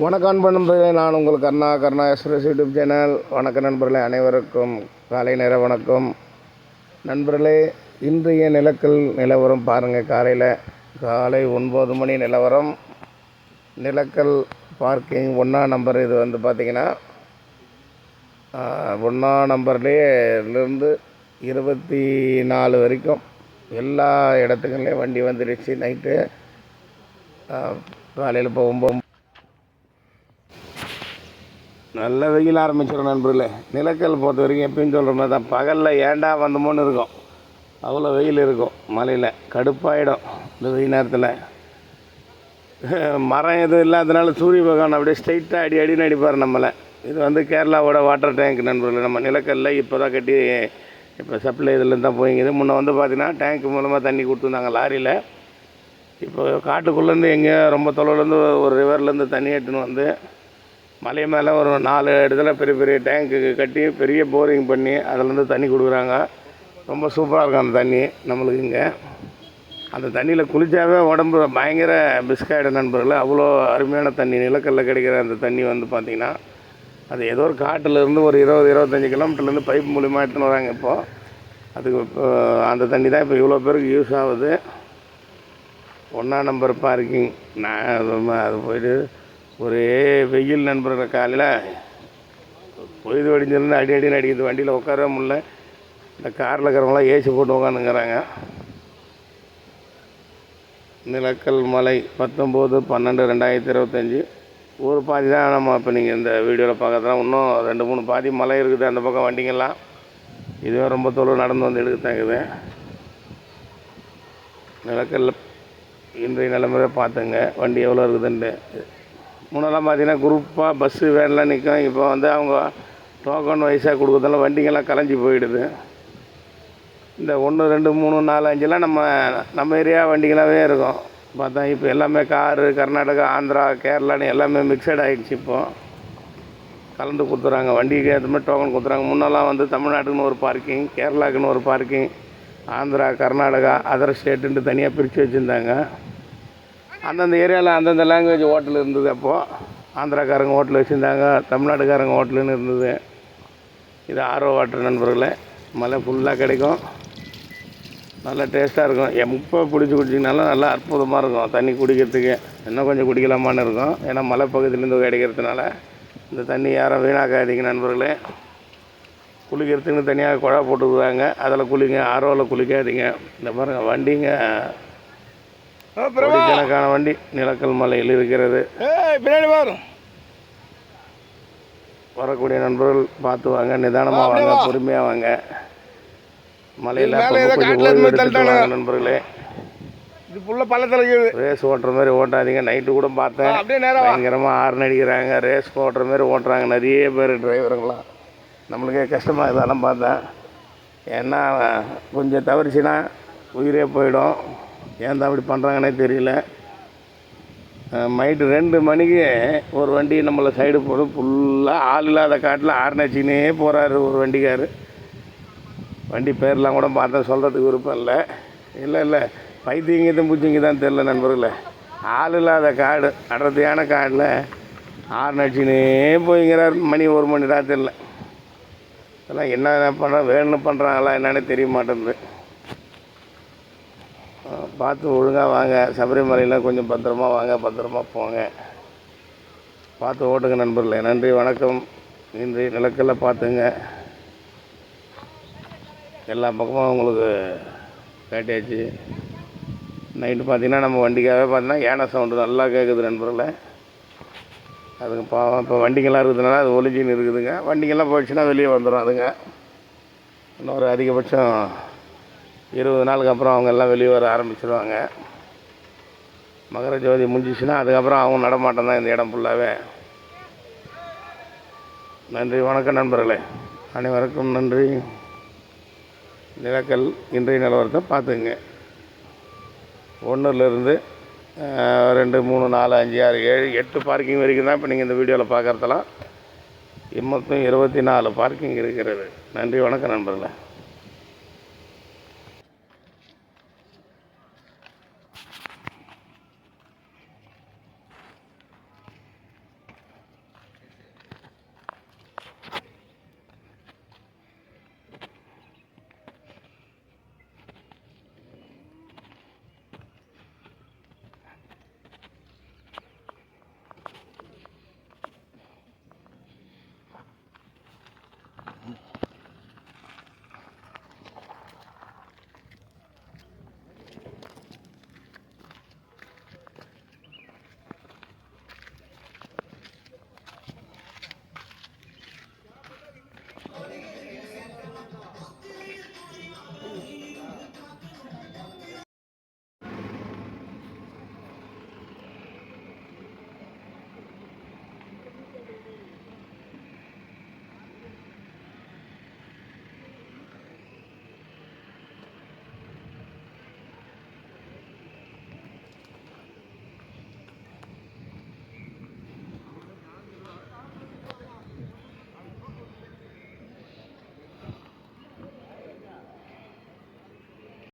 வணக்கம் நண்பர்களே நான் உங்கள் Karna Karna express YouTube channel. வணக்க நண்பர்களே அனைவருக்கும் காலை நேர வணக்கம். நண்பர்களே இன்றைய நிலக்கல் நிலவரம் பாருங்கள் காலையில் காலை ஒன்பது மணி நிலவரம். நிலக்கல் பார்க்கிங் ஒன்றா நம்பர் இது வந்து பார்த்திங்கன்னா ஒன்றா நம்பர்லேருந்து இருபத்தி நாலு வரைக்கும் எல்லா இடத்துக்குள்ளேயும் வண்டி வந்துடுச்சு. நைட்டு காலையில் போகும்போது நல்ல வெயில் ஆரம்பிச்சிடும் நண்பர்களே. நிலக்கல் பொறுத்த வரைக்கும் எப்பயும் சொல்கிற மாதிரி தான். பகலில் ஏண்டா வந்தோமோன்னு இருக்கும். அவ்வளோ வெயில் இருக்கும் மலையில் கடுப்பாயிடும் இந்த வெயில் நேரத்தில். மரம் எதுவும் இல்லாதனால சூரிய பகவான் அப்படியே ஸ்ட்ரைட்டாக அடி அடி நடிப்பார் நம்மளை. இது வந்து கேரளாவோட வாட்டர் டேங்க் நண்பர்களே. நம்ம நிலக்கல்ல இப்போ தான் கட்டி இப்போ சப்ளை இதில் தான் போய்ங்குது முன்னே வந்து பார்த்தீங்கன்னா டேங்க் மூலமாக தண்ணி கொடுத்துருந்தாங்க லாரியில். இப்போ காட்டுக்குள்ளேருந்து எங்கேயோ ரொம்ப தொலைவுலேருந்து ஒரு ரிவர்லேருந்து தண்ணி எடுத்துன்னு வந்து மலை மேலே ஒரு நாலு இடத்துல பெரிய பெரிய டேங்க்கு கட்டி பெரிய போரிங் பண்ணி அதுலேருந்து தண்ணி கொடுக்குறாங்க. ரொம்ப சூப்பராக இருக்கும் அந்த தண்ணி நம்மளுக்கு இங்கே. அந்த தண்ணியில் குளித்தாவே உடம்பு பயங்கர பிஸ்காயிடும் நண்பர்கள். அவ்வளோ அருமையான தண்ணி நிலக்கல்ல கிடைக்கிற அந்த தண்ணி வந்து பார்த்திங்கன்னா அது ஏதோ ஒரு காட்டிலேருந்து ஒரு இருபது இருபத்தஞ்சி கிலோமீட்டர்லேருந்து பைப் மூலிமா எடுத்துன்னு வராங்க இப்போது அதுக்கு இப்போ அந்த தண்ணி தான் இப்போ இவ்வளோ பேருக்கு யூஸ் ஆகுது. ஒன்றா நம்பர் பார்க்கிங் நான் அது போயிட்டு ஒரே வெயில் நண்பர்கள் காலையில் பொய்து வடிஞ்சிருந்து அடி அடின்னு அடிக்குது. வண்டியில் உட்கார முடில இந்த காரில் இருக்கிறவங்களாம் ஏசி போட்டு உட்காந்துங்கிறாங்க. நிலக்கல் மலை பத்தொம்போது பன்னெண்டு ரெண்டாயிரத்தி இருபத்தஞ்சி. ஒரு பாதி தான் நம்ம இப்போ நீங்கள் இந்த வீடியோவில் பார்க்கறதுலாம். இன்னும் ரெண்டு மூணு பாதி மலை இருக்குது அந்த பக்கம் வண்டிங்கெல்லாம். இதுவே ரொம்ப தொழில் நடந்து வந்து எடுக்க நிலக்கல்ல இன்றைய நிலைமுறை பார்த்துங்க. வண்டி எவ்வளோ இருக்குதுன்ட்டு. முன்னெல்லாம் பார்த்தீங்கன்னா குரூப்பாக பஸ்ஸு வேன்லாம் நிற்கும். இப்போ வந்து அவங்க டோக்கன் வைஸாக கொடுக்குறதால வண்டிங்கெல்லாம் கலைஞ்சி போயிடுது. இந்த ஒன்று ரெண்டு மூணு நாலு அஞ்செல்லாம் நம்ம நம்ம ஏரியா வண்டிகளாகவே இருக்கும். பார்த்தா இப்போ எல்லாமே காரு கர்நாடகா ஆந்திரா கேரளான்னு எல்லாமே மிக்சட் ஆகிடுச்சு இப்போது கலந்து கொடுத்துறாங்க. வண்டிக்கு ஏற்ற மாதிரி டோக்கன் கொடுத்துறாங்க. முன்னெல்லாம் வந்து தமிழ்நாட்டுக்குன்னு ஒரு பார்க்கிங் கேரளாக்குன்னு ஒரு பார்க்கிங் ஆந்திரா கர்நாடகா அதர் ஸ்டேட்டுன்ட்டு தனியாக பிரித்து வச்சுருந்தாங்க. அந்தந்த ஏரியாவில் அந்தந்த லாங்குவேஜ் ஹோட்டல் இருந்தது அப்போது ஆந்திராக்காரங்க ஹோட்டல் வச்சுருந்தாங்க தமிழ்நாட்டுக்காரங்க ஹோட்டலுன்னு இருந்தது. இது ஆர்ஓ வாட்டர் நண்பர்களே மலை ஃபுல்லாக கிடைக்கும். நல்லா டேஸ்ட்டாக இருக்கும். எப்போ பிடிச்சி குடிச்சிங்கனாலும் நல்லா அற்புதமாக இருக்கும். தண்ணி குடிக்கிறதுக்கு இன்னும் கொஞ்சம் குடிக்கலாமான்னு இருக்கும். ஏன்னா மலை பகுதியிலேருந்து கிடைக்கிறதுனால இந்த தண்ணி யாரும் வீணாக்காதீங்க நண்பர்களே. குளிக்கிறதுக்குன்னு தனியாக குழா போட்டுருக்குறாங்க அதில் குளிங்க ஆரோவில் குளிக்காதீங்க. இந்த பாருங்கள் வண்டிங்க கோடிக்கணக்கான வண்டி நிலக்கல் மலையில் இருக்கிறது. பின்னாடி வரும் வரக்கூடிய நண்பர்கள் பார்த்து வாங்க நிதானமாக வாங்க பொறுமையாக வாங்க. மலையில் நண்பர்களே. இது புள்ள பள்ளத்தில் இருக்குது ரேஸ் ஓட்டுற மாதிரி ஓட்டாதீங்க. நைட்டு கூட பார்த்தேன். அப்படியே நேரா வா. பயங்கரமாக ஹார்ன் அடிக்கிறாங்க. ரேஸ் ஓட்டுற மாதிரி ஓட்டுறாங்க. நிறைய பேர் டிரைவருங்களாம் நம்மளுக்கே கஷ்டமாக இதெல்லாம் பார்த்தேன். ஏன்னா கொஞ்சம் தவறிச்சுன்னா உயிரே போயிடும். ஏன் தான் அப்படி பண்ணுறாங்கன்னே தெரியல. நைட்டு ரெண்டு மணிக்கு ஒரு வண்டி நம்மளை சைடு போட்டு ஃபுல்லாக ஆள் இல்லாத காட்டில் ஆர்னச்சினே போகிறாரு ஒரு வண்டிக்கார். வண்டி பேர்லாம் கூட பார்த்தா சொல்கிறதுக்கு விருப்பம் இல்லை. இல்லை இல்லை. பைத்தியங்கத்தையும் பூச்சிங்க தான் தெரில நண்பர்களே. ஆள் இல்லாத காடு அடர்த்தியான காடில் ஆர்னச்சினே போய்ங்கிறார். மணி ஒரு மணி தான் தெரில இதெல்லாம் என்ன பண்ணுறான் வேணும்னு பண்ணுறாங்களா என்னன்னே தெரிய மாட்டேங்குது. பார்த்து ஒழுங்காக வாங்க சபரிமலையில் கொஞ்சம் பத்திரமா வாங்க பத்திரமா போங்க. பார்த்து ஓட்டுங்க நண்பர்களே. நன்றி வணக்கம். இன்று நிலக்கெல்லாம் பார்த்துங்க. எல்லா பக்கமும் உங்களுக்கு காட்டியாச்சு நைட்டு பார்த்தீங்கன்னா நம்ம வண்டிக்காகவே பார்த்தீங்கன்னா யானை சவுண்டு நல்லா கேட்குது நண்பர்களே. அதுக்கு பாவம் இப்போ வண்டிங்கெல்லாம் இருக்குதுனால அது ஒலிஞ்சின்னு இருக்குதுங்க. வண்டிங்கெல்லாம் போயிடுச்சுன்னா வெளியே வந்துடும் அதுங்க. இன்னொரு அதிகபட்சம் இருபது நாளுக்கு அப்புறம் அவங்க எல்லாம் வெளியே வர ஆரம்பிச்சிருவாங்க. மகர ஜோதி முடிஞ்சிச்சுன்னா அதுக்கப்புறம் அவங்க நடமாட்டம் தான் இந்த இடம் ஃபுல்லாகவே நன்றி வணக்கம் நண்பர்களே. அனைவருக்கும் நன்றி. நிலக்கல் இன்றைய நிலவரத்தை பார்த்துங்க ஒன்றுலேருந்து ரெண்டு மூணு நாலு அஞ்சு ஆறு ஏழு எட்டு பார்க்கிங் வரைக்கும் தான் இப்போ நீங்கள் இந்த வீடியோவில் பார்க்குறதெல்லாம். மொத்தம் இருபத்தி நாலு பார்க்கிங் இருக்கிறது. நன்றி வணக்கம் நண்பர்களே.